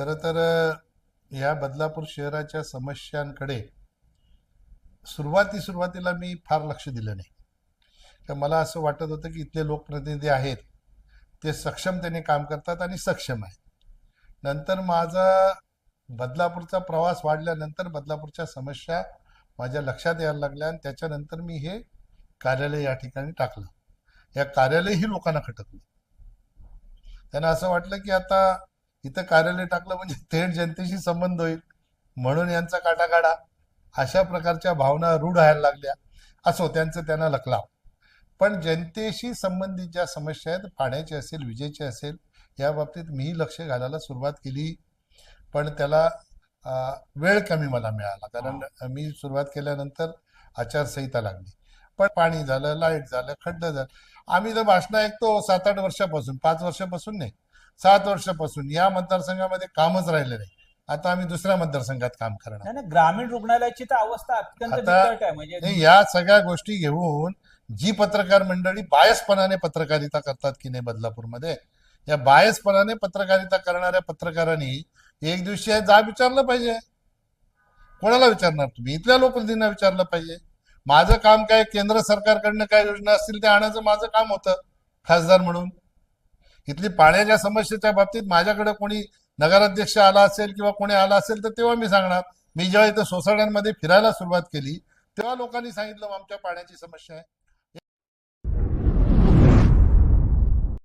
खरं तर या बदलापूर शहराच्या समस्यांकडे सुरुवाती सुरुवातीला मी फार लक्ष दिलं नाही. तर मला असं वाटत होतं की इथले लोकप्रतिनिधी आहेत ते सक्षमतेने काम करतात आणि सक्षम आहेत. नंतर माझा बदलापूरचा प्रवास वाढल्यानंतर बदलापूरच्या समस्या माझ्या लक्षात यायला लागल्या आणि त्याच्यानंतर मी हे कार्यालय या ठिकाणी टाकलं. या कार्यालयही लोकांना खटकलं. त्यांना असं वाटलं की आता इथं कार्यालय टाकलं म्हणजे थेट जनतेशी संबंध होईल. म्हणून यांचा काटा काढा अशा प्रकारच्या भावना रूढ व्हायला लागल्या. असो त्यांचं त्यांना लकलाव. पण जनतेशी संबंधित ज्या समस्या आहेत पाण्याची असेल विजेची असेल या बाबतीत मीही लक्ष घालायला सुरुवात केली. पण त्याला वेळ कमी मला मिळाला. कारण मी सुरुवात केल्यानंतर आचारसंहिता लागली. पण पाणी झालं लाइट झालं खड्डं झालं. आम्ही तर भाषणं ऐकतो सात आठ वर्षापासून पाच वर्षापासून नाही. सात वर्षापासून या मतदारसंघामध्ये कामच राहिले नाही. आता आम्ही दुसऱ्या मतदारसंघात काम करणार. नाही ग्रामीण रुग्णालयाची तर अवस्था अत्यंत आता- बिकट आहे. म्हणजे नाही या सगळ्या गोष्टी घेऊन जी पत्रकार मंडळी बायसपणाने पत्रकारिता करतात की नाही बदलापूरमध्ये या बायसपणाने पत्रकारिता करणाऱ्या पत्रकारांनी एक दिवशी जा विचारलं पाहिजे. कोणाला विचारणार तुम्ही? इथल्या लोकप्रतिनिधींना विचारलं पाहिजे. माझं काम काय केंद्र सरकारकडनं काय योजना असतील ते आणायचं माझं काम होतं खासदार म्हणून. इथली पाण्याच्या समस्येच्या बाबतीत माझ्याकडे कोणी नगराध्यक्ष आला असेल किंवा कोणी आला असेल तर तेव्हा मी सांगणार. मी जेव्हा इथं सोसायट्यांमध्ये फिरायला सुरुवात केली तेव्हा लोकांनी सांगितलं आमच्या पाण्याची समस्या आहे.